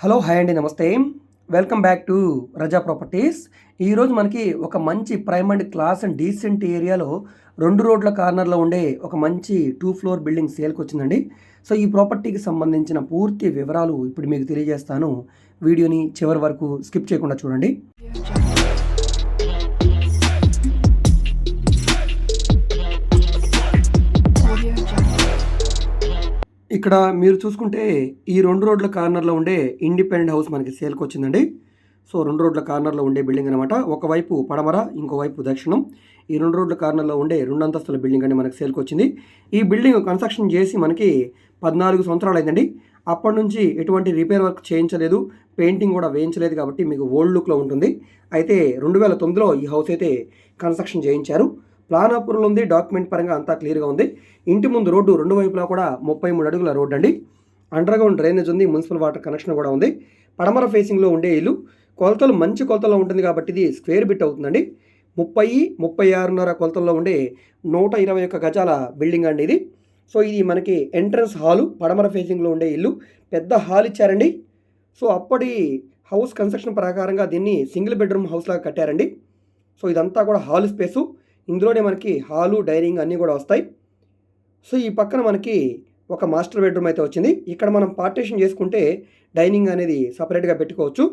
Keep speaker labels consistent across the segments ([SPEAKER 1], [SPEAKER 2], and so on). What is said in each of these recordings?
[SPEAKER 1] Hello hi అండి namaste. Welcome back to Raza properties ఈరోజు మనకి ఒక మంచి prime and class and decent ఏరియాలో రెండు రోడ్ల కార్నర్లో ఉండే ఒక మంచి టూ ఫ్లోర్ బిల్డింగ్ సేల్కి వచ్చిందండి. సో ఈ ప్రాపర్టీకి సంబంధించిన పూర్తి వివరాలు ఇప్పుడు మీకు తెలియజేస్తాను. వీడియోని చివరి వరకు స్కిప్ చేయకుండా చూడండి. ఇక్కడ మీరు చూసుకుంటే ఈ రెండు రోడ్ల కార్నర్లో ఉండే ఇండిపెండెంట్ హౌస్ మనకి సేల్కి వచ్చిందండి. సో రెండు రోడ్ల కార్నర్లో ఉండే బిల్డింగ్ అనమాట ఒకవైపు పడమర ఇంకోవైపు దక్షిణం. ఈ రెండు రోడ్ల కార్నర్లో ఉండే రెండు అంతస్తుల బిల్డింగ్ అండి మనకి సేల్కి వచ్చింది. ఈ బిల్డింగ్ కన్స్ట్రక్షన్ చేసి మనకి పద్నాలుగు సంవత్సరాలు అయిందండి. అప్పటి నుంచి ఎటువంటి రిపేర్ వర్క్ చేయించలేదు. పెయింటింగ్ కూడా వేయించలేదు కాబట్టి మీకు ఓల్డ్ లుక్లో ఉంటుంది. అయితే రెండు వేల తొమ్మిదిలో ఈ హౌస్ అయితే కన్స్ట్రక్షన్ చేయించారు. ప్లాన్ అప్రూవల్ ఉంది. డాక్యుమెంట్ పరంగా అంతా క్లియర్గా ఉంది. ఇంటి ముందు రోడ్డు రెండు వైపులా కూడా ముప్పై మూడు అడుగుల రోడ్డు అండి. అండర్గ్రౌండ్ డ్రైనేజ్ ఉంది. మున్సిపల్ వాటర్ కనెక్షన్ కూడా ఉంది. పడమర ఫేసింగ్లో ఉండే ఇల్లు. కొలతలు మంచి కొలతలో ఉంటుంది కాబట్టి ఇది స్క్వేర్ బిట్ అవుతుందండి. ముప్పై ముప్పై ఆరున్నర కొలతల్లో ఉండే నూట ఇరవై ఒక్క గజాల బిల్డింగ్ అండి ఇది. సో ఇది మనకి ఎంట్రన్స్ హాలు. పడమర ఫేసింగ్లో ఉండే ఇల్లు. పెద్ద హాల్ ఇచ్చారండి. సో అప్పటి హౌస్ కన్స్ట్రక్షన్ ప్రకారంగా దీన్ని సింగిల్ బెడ్రూమ్ హౌస్ లాగా కట్టారండి. సో ఇదంతా కూడా హాల్ స్పేసు. ఇందులోనే మనకి హాలు డైనింగ్ అన్నీ కూడా వస్తాయి. సో ఈ పక్కన మనకి ఒక మాస్టర్ బెడ్రూమ్ అయితే వచ్చింది. ఇక్కడ మనం పార్టీషన్ చేసుకుంటే డైనింగ్ అనేది సపరేట్గా పెట్టుకోవచ్చు.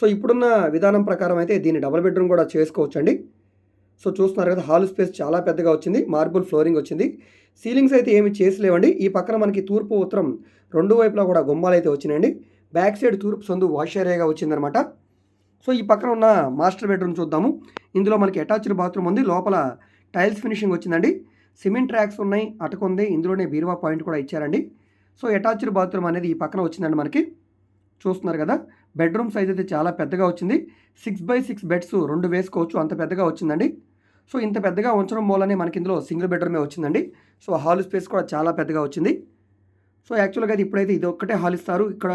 [SPEAKER 1] సో ఇప్పుడున్న విధానం ప్రకారం అయితే దీన్ని డబుల్ బెడ్రూమ్ కూడా చేసుకోవచ్చు అండి సో చూస్తున్నారు కదా హాల్ స్పేస్ చాలా పెద్దగా వచ్చింది. మార్బుల్ ఫ్లోరింగ్ వచ్చింది. సీలింగ్స్ అయితే ఏమి చేసలేవండి. ఈ పక్కన మనకి తూర్పు ఉత్తరం రెండు వైపులా కూడా గుమ్మాలు అయితే వచ్చినాయండి. బ్యాక్ సైడ్ తూర్పు సందు వాష్ ఏరియాగా వచ్చిందనమాట. సో ఈ పక్కన ఉన్న మాస్టర్ బెడ్రూమ్ చూద్దాము. ఇందులో మనకి అటాచ్డ్ బాత్రూమ్ ఉంది. లోపల టైల్స్ ఫినిషింగ్ వచ్చిందండి. సిమెంట్ ట్రాక్స్ ఉన్నాయి. అటకుంది ఇందులోనే బీరువా పాయింట్ కూడా ఇచ్చారండి. సో అటాచ్డ్ బాత్రూమ్ అనేది ఈ పక్కన వచ్చిందండి మనకి. చూస్తున్నారు కదా? బెడ్రూమ్ సైజ్ అయితే చాలా పెద్దగా వచ్చింది. సిక్స్ బై సిక్స్ బెడ్స్ రెండు వేసుకోవచ్చు. అంత పెద్దగా వచ్చిందండి. సో ఇంత పెద్దగా ఉంచడం మూలనే మనకి ఇందులో సింగిల్ బెడ్రూమే వచ్చిందండి. సో హాల్ స్పేస్ కూడా చాలా పెద్దగా వచ్చింది. సో యాక్చువల్గా అది ఇప్పుడైతే ఇది ఒక్కటే హాల్ ఇస్తారు. ఇక్కడ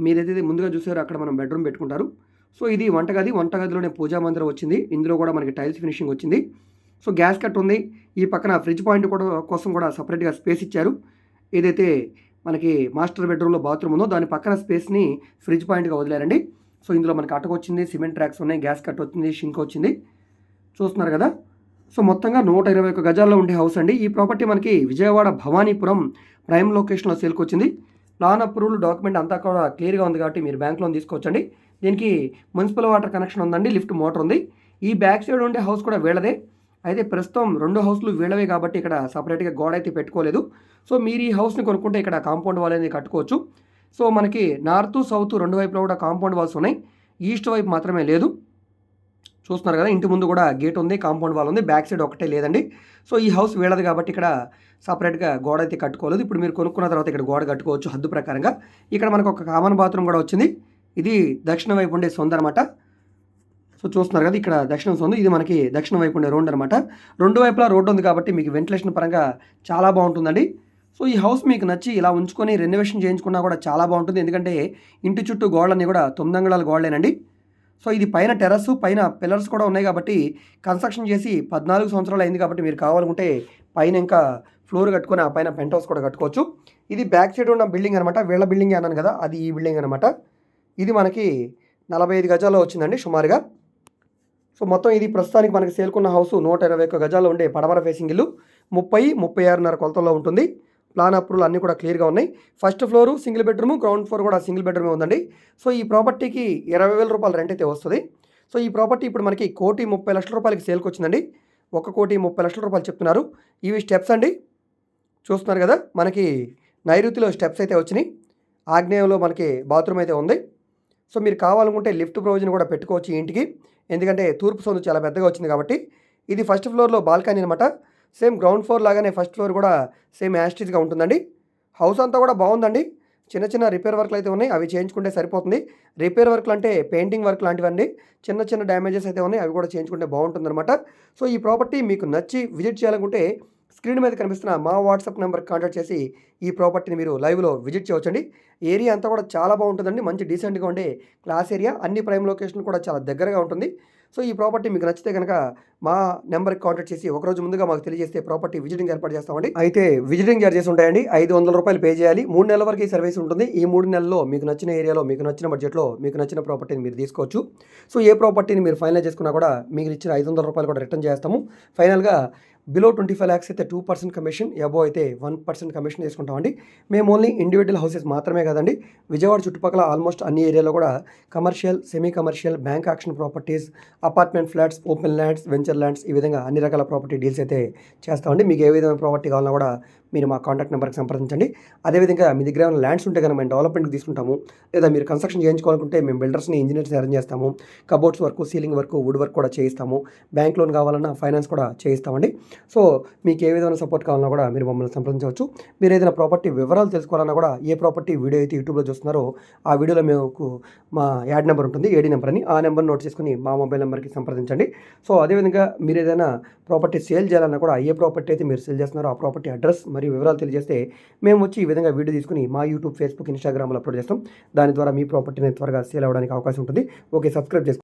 [SPEAKER 1] మీరైతే ముందుగా చూసారో అక్కడ మనం బెడ్రూమ్ పెట్టుకుంటారు. సో ఇది వంటగది వంటగదిలోనే పూజా మందిరం వచ్చింది. ఇందులో కూడా మనకి టైల్స్ ఫినిషింగ్ వచ్చింది. సో గ్యాస్ కట్ ఉంది. ఈ పక్కన ఫ్రిడ్జ్ పాయింట్ కూడా కోసం కూడా సపరేట్గా స్పేస్ ఇచ్చారు. ఏదైతే మనకి మాస్టర్ బెడ్రూమ్లో బాత్రూమ్ ఉందో దాని పక్కన స్పేస్ని ఫ్రిడ్జ్ పాయింట్గా వదిలేరండి. సో ఇందులో మనకి అటక వచ్చింది సిమెంట్ ట్రాక్స్ ఉన్నాయి గ్యాస్ కట్ వచ్చింది షింక్ వచ్చింది. చూస్తున్నారు కదా? సో మొత్తంగా నూట ఇరవై ఒక్క గజాల్లో ఉండే హౌస్ అండి. ఈ ప్రాపర్టీ మనకి విజయవాడ భవానీపురం ప్రైమ్ లొకేషన్లో సేల్కి వచ్చింది. ప్లాన్ అప్రూవల్ డాక్యుమెంట్ అంతా కూడా క్లియర్గా ఉంది కాబట్టి మీరు బ్యాంక్ లోన్ తీసుకోవచ్చండి. దీనికి మున్సిపల్ వాటర్ కనెక్షన్ ఉందండి లిఫ్ట్ మోటార్ ఉంది. ఈ బ్యాక్ సైడ్ ఉండే హౌస్ కూడా వీళ్ళదే. అయితే ప్రస్తుతం రెండు హౌస్లు వీళ్ళవే కాబట్టి ఇక్కడ సపరేట్గా గోడ అయితే పెట్టుకోలేదు. సో మీరు ఈ హౌస్ని కొనుక్కుంటే ఇక్కడ కాంపౌండ్ వాల్ అనేది కట్టుకోవచ్చు. సో మనకి నార్త్ సౌత్ రెండు వైపులో కూడా కాంపౌండ్ వాల్స్ ఉన్నాయి. ఈస్ట్ వైపు మాత్రమే లేదు. చూస్తున్నారు కదా ఇంటి ముందు కూడా గేట్ ఉంది కాంపౌండ్ వాల్ ఉంది బ్యాక్ సైడ్ ఒకటే లేదండి. సో ఈ హౌస్ వీళ్ళది కాబట్టి ఇక్కడ సపరేట్గా గోడ అయితే కట్టుకోలేదు. ఇప్పుడు మీరు కొనుక్కున్న తర్వాత ఇక్కడ గోడ కట్టుకోవచ్చు హద్దు ప్రకారంగా. ఇక్కడ మనకు ఒక కామన్ బాత్రూమ్ కూడా వచ్చింది. ఇది దక్షిణ వైపు ఉండే సొంత అనమాట సో చూస్తున్నారు కదా ఇక్కడ దక్షిణం సొందు ఇది మనకి దక్షిణ వైపు ఉండే రోడ్ అనమాట రెండు వైపులా రోడ్డు ఉంది కాబట్టి మీకు వెంటిలేషన్ పరంగా చాలా బాగుంటుందండి. సో ఈ హౌస్ మీకు నచ్చి ఇలా ఉంచుకొని రెనోవేషన్ చేయించుకున్నా కూడా చాలా బాగుంటుంది. ఎందుకంటే ఇంటి చుట్టూ గోడలన్నీ కూడా తొమ్మిదంగళాల గోడలేనండి. సో ఇది పైన టెర్రస్ పైన పిల్లర్స్ కూడా ఉన్నాయి కాబట్టి కన్స్ట్రక్షన్ చేసి పద్నాలుగు సంవత్సరాలు అయింది కాబట్టి మీరు కావాలనుకుంటే పైన ఇంకా ఫ్లోర్ కట్టుకొని ఆ పైన పెంట్ హౌస్ కూడా కట్టుకోవచ్చు. ఇది బ్యాక్ సైడ్ ఉన్న బిల్డింగ్ అనమాట వీళ్ళ బిల్డింగ్ అన్నాను కదా అది ఈ బిల్డింగ్ అనమాట ఇది మనకి నలభై ఐదు గజాల్లో వచ్చిందండి సుమారుగా. సో మొత్తం ఇది ప్రస్తుతానికి మనకి సేల్కున్న హౌస్ నూట ఇరవై ఒక్క గజాల్లో ఉండే పడమర ఫేసింగ్ ఇల్లు. ముప్పై ముప్పై ఆరున్నర కొలతల్లో ఉంటుంది. ప్లాన్ అప్రూవల్ అన్నీ కూడా క్లియర్గా ఉన్నాయి. First floor single bedroom ground floor కూడా సింగిల్ బెడ్రూమే ఉందండి. సో ఈ ప్రాపర్టీకి ఇరవై వేల రూపాయలు రెంట్ అయితే వస్తుంది. సో ఈ ప్రాపర్టీ ఇప్పుడు మనకి కోటి ముప్పై లక్షల రూపాయలకి సేల్కి వచ్చిందండి. ఒక కోటి ముప్పై లక్షల రూపాయలు చెప్తున్నారు. ఇవి స్టెప్స్ అండి. చూస్తున్నారు కదా మనకి నైరుతిలో స్టెప్స్ అయితే వచ్చినాయి. ఆగ్నేయంలో మనకి బాత్రూమ్ అయితే ఉంది. సో మీరు కావాలనుకుంటే లిఫ్ట్ ప్రొవిజన్ కూడా పెట్టుకోవచ్చు ఇంటికి. ఎందుకంటే తూర్పు సొందు చాలా పెద్దగా వచ్చింది కాబట్టి. ఇది ఫస్ట్ ఫ్లోర్లో బాల్కనీ అనమాట సేమ్ గ్రౌండ్ ఫ్లోర్ లాగానే ఫస్ట్ ఫ్లోర్ కూడా సేమ్ యాస్టిజ్గా ఉంటుందండి. హౌస్ అంతా కూడా బాగుందండి. చిన్న చిన్న రిపేర్ వర్క్లు అయితే ఉన్నాయి అవి చేయించుకుంటే సరిపోతుంది. రిపేర్ వర్క్లు అంటే పెయింటింగ్ వర్క్ లాంటివన్నీ చిన్న చిన్న డ్యామేజెస్ అయితే ఉన్నాయి అవి కూడా చేయించుకుంటే బాగుంటుందన్నమాట. సో ఈ ప్రాపర్టీ మీకు నచ్చి విజిట్ చేయాలనుకుంటే స్క్రీన్ మీద కనిపిస్తున్న మా వాట్సాప్ నెంబర్ కాంటాక్ట్ చేసి ఈ ప్రాపర్టీని మీరు లైవ్లో విజిట్ చేయవచ్చండి. ఏరియా అంతా కూడా చాలా బాగుంటుందండి. మంచి డీసెంట్గా ఉండే క్లాస్ ఏరియా. అన్ని ప్రైమ్ లొకేషన్ కూడా చాలా దగ్గరగా ఉంటుంది. సో ఈ ప్రాపర్టీ మీకు నచ్చితే కనుక మా నెంబర్కి కాంటాక్ట్ చేసి ఒక రోజు ముందుగా మాకు తెలియజేస్తే ప్రాపర్టీ విజిటింగ్ ఏర్పాటు చేస్తామండి. అయితే విజిటింగ్ చార్జెస్ ఉంటాయండి. ఐదు వందల రూపాయలు పే చేయాలి. మూడు నెలల వరకు ఈ సర్వీస్ ఉంటుంది. ఈ మూడు నెలల్లో మీకు నచ్చిన ఏరియాలో మీకు నచ్చిన బడ్జెట్లో మీకు నచ్చిన ప్రాపర్టీని మీరు తీసుకోవచ్చు. సో ఏ ప్రాపర్టీని మీరు ఫైనల్ చేసుకున్నా కూడా మీకు ఇచ్చిన ఐదు వందల రూపాయలు కూడా రిటర్న్ చేస్తాము. ఫైనల్గా బిలో ట్వంటీ ఫైవ్ ల్యాక్స్ అయితే టూ పర్సెంట్ కమిషన్ ఎబో అయితే వన్ పర్సెంట్ కమిషన్ తీసుకుంటామండి మేము ఓన్లీ ఇండివిజువల్ హౌసెస్ మాత్రమే కాదండి విజయవాడ చుట్టుపక్కల ఆల్మోస్ట్ అన్ని ఏరియాలో కూడా commercial semi commercial bank auction properties apartment flats open lands venture lands ఈ విధంగా అన్ని రకాల ప్రాపర్టీ డీల్స్ అయితే చేస్తామండి. మీకు ఏ విధమైన ప్రాపర్టీ కావాలన్నా కూడా మీరు మా కాంటాక్ట్ నెంబర్కి సంప్రదించండి. అదేవిధంగా మీ దగ్గర ఏమైనా ల్యాండ్స్ ఉంటే కనుక మేము డెవలప్మెంట్కి తీసుకుంటాము. లేదా మీరు కన్స్ట్రక్షన్ చేయించుకోవాలనుకుంటే మేము బిల్డర్స్ని ఇంజనీర్స్ అరేంజ్ చేస్తాము. Cupboards work ceiling work wood work కూడా చేయిస్తాము. బ్యాంక్ లోన్ కావాలన్నా ఫైనాన్స్ కూడా చేయిస్తామండి. సో మీకు ఏ విధమైన సపోర్ట్ కావాలన్నా కూడా మీరు మమ్మల్ని సంప్రదించవచ్చు. మీరు ఏదైనా ప్రాపర్టీ వివరాలు తెలుసుకోవాలన్నా కూడా ఏ ప్రాపర్టీ వీడియో అయితే యూట్యూబ్లో చూస్తున్నారో ఆ వీడియోలో మీకు మా యాడ్ నెంబర్ ఉంటుంది. ఏడీ నెంబర్ అని ఆ నెంబర్ నోట్ చేసుకుని మా మొబైల్ నెంబర్కి సంప్రదించండి. సో అదేవిధంగా మీరు ఏదైనా ప్రాపర్టీ సేల్ చేయాలన్నా కూడా ఏ ప్రాపర్టీ అయితే మీరు సేల్ చేస్తున్నారో ఆ ప్రాపర్టీ అడ్రస్ మరియు వివరాలు తెలియజేస్తే మేము వచ్చి ఈ విధంగా వీడియో తీసుకుని మా యూట్యూబ్ ఫేస్బుక్ ఇన్స్టాగ్రామ్లో అప్లోడ్ చేస్తాం. దాని ద్వారా మీ ప్రాపర్టీని త్వరగా సేల్ అవ్వడానికి అవకాశం ఉంటుంది. ఓకే సబ్స్క్రైబ్ చేసుకోండి.